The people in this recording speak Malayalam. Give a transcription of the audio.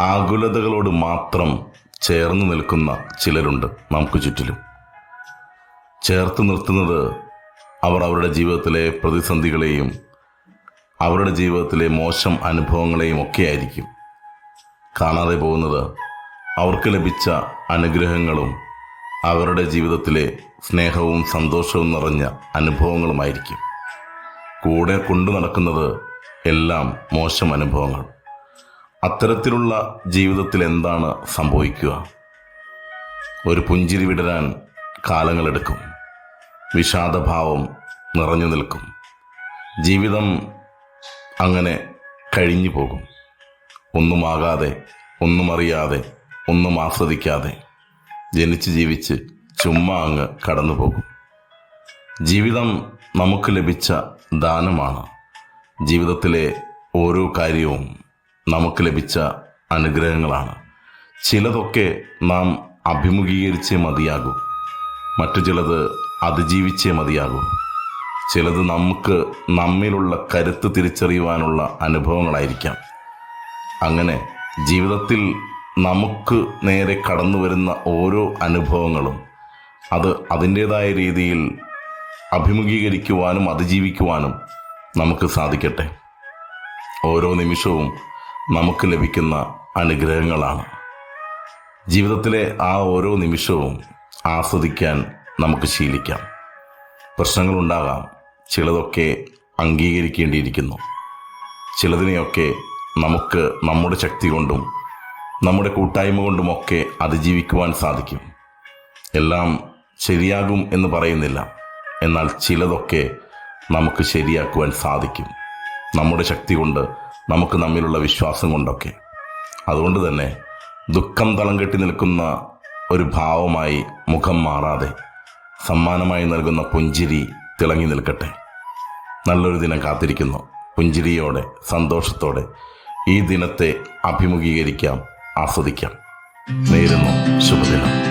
ആകുലതകളോട് മാത്രം ചേർന്ന് നിൽക്കുന്ന ചിലരുണ്ട് നമുക്ക് ചുറ്റിലും. ചേർത്ത് നിർത്തുന്നത് അവർ അവരുടെ ജീവിതത്തിലെ പ്രതിസന്ധികളെയും അവരുടെ ജീവിതത്തിലെ മോശം അനുഭവങ്ങളെയും ഒക്കെ ആയിരിക്കും. കാണാതെ പോകുന്നത് അവർക്ക് ലഭിച്ച അനുഗ്രഹങ്ങളും അവരുടെ ജീവിതത്തിലെ സ്നേഹവും സന്തോഷവും നിറഞ്ഞ അനുഭവങ്ങളുമായിരിക്കും. കൂടെ കൊണ്ടു നടക്കുന്നത് എല്ലാം മോശം അനുഭവങ്ങൾ. അത്തരത്തിലുള്ള ജീവിതത്തിൽ എന്താണ് സംഭവിക്കുക? ഒരു പുഞ്ചിരി വിടരാൻ കാലങ്ങളെടുക്കും വിഷാദഭാവം നിറഞ്ഞു നിൽക്കും. ജീവിതം അങ്ങനെ കഴിഞ്ഞു പോകും. ഒന്നുമാകാതെ ഒന്നും അറിയാതെ ഒന്നും ആസ്വദിക്കാതെ ജനിച്ച് ജീവിച്ച് ചുമ്മാ അങ്ങ് കടന്നു പോകും. ജീവിതം നമുക്ക് ലഭിച്ച ദാനമാണ്. ജീവിതത്തിലെ ഓരോ കാര്യവും നമുക്ക് ലഭിച്ച അനുഗ്രഹങ്ങളാണ്. ചിലതൊക്കെ നാം അഭിമുഖീകരിച്ചേ മതിയാകൂ. മറ്റു ചിലത് അതിജീവിച്ചേ മതിയാകൂ. ചിലത് നമുക്ക് നമ്മിലുള്ള കരുത്ത് തിരിച്ചറിയുവാനുള്ള അനുഭവങ്ങളായിരിക്കാം. അങ്ങനെ ജീവിതത്തിൽ നമുക്ക് നേരെ കടന്നു വരുന്ന ഓരോ അനുഭവങ്ങളും അത് അതിന്റേതായ രീതിയിൽ അഭിമുഖീകരിക്കുവാനും അതിജീവിക്കുവാനും നമുക്ക് സാധിക്കട്ടെ. ഓരോ നിമിഷവും നമുക്ക് ലഭിക്കുന്ന അനുഗ്രഹങ്ങളാണ്. ജീവിതത്തിലെ ആ ഓരോ നിമിഷവും ആസ്വദിക്കാൻ നമുക്ക് ശീലിക്കാം. പ്രശ്നങ്ങളുണ്ടാകാം. ചിലതൊക്കെ അംഗീകരിക്കേണ്ടിയിരിക്കുന്നു. ചിലതിനെയൊക്കെ നമുക്ക് നമ്മുടെ ശക്തി കൊണ്ടും നമ്മുടെ കൂട്ടായ്മ കൊണ്ടുമൊക്കെ അതിജീവിക്കുവാൻ സാധിക്കും. എല്ലാം ശരിയാകും എന്ന് പറയുന്നില്ല. എന്നാൽ ചിലതൊക്കെ നമുക്ക് ശരിയാക്കുവാൻ സാധിക്കും. നമ്മുടെ ശക്തി കൊണ്ട് നമുക്ക് നമ്മിലുള്ള വിശ്വാസം കൊണ്ടൊക്കെ. അതുകൊണ്ട് തന്നെ ദുഃഖം തളം കെട്ടി നിൽക്കുന്ന ഒരു ഭാവമായി മുഖം മാറാതെ സമ്മാനമായി നൽകുന്ന പുഞ്ചിരി തിളങ്ങി നിൽക്കട്ടെ. നല്ലൊരു ദിനം കാത്തിരിക്കുന്നു. പുഞ്ചിരിയോടെ സന്തോഷത്തോടെ ഈ ദിനത്തെ അഭിമുഖീകരിക്കാം ആസ്വദിക്കാം. നേരുന്നു. ശുഭദിനം.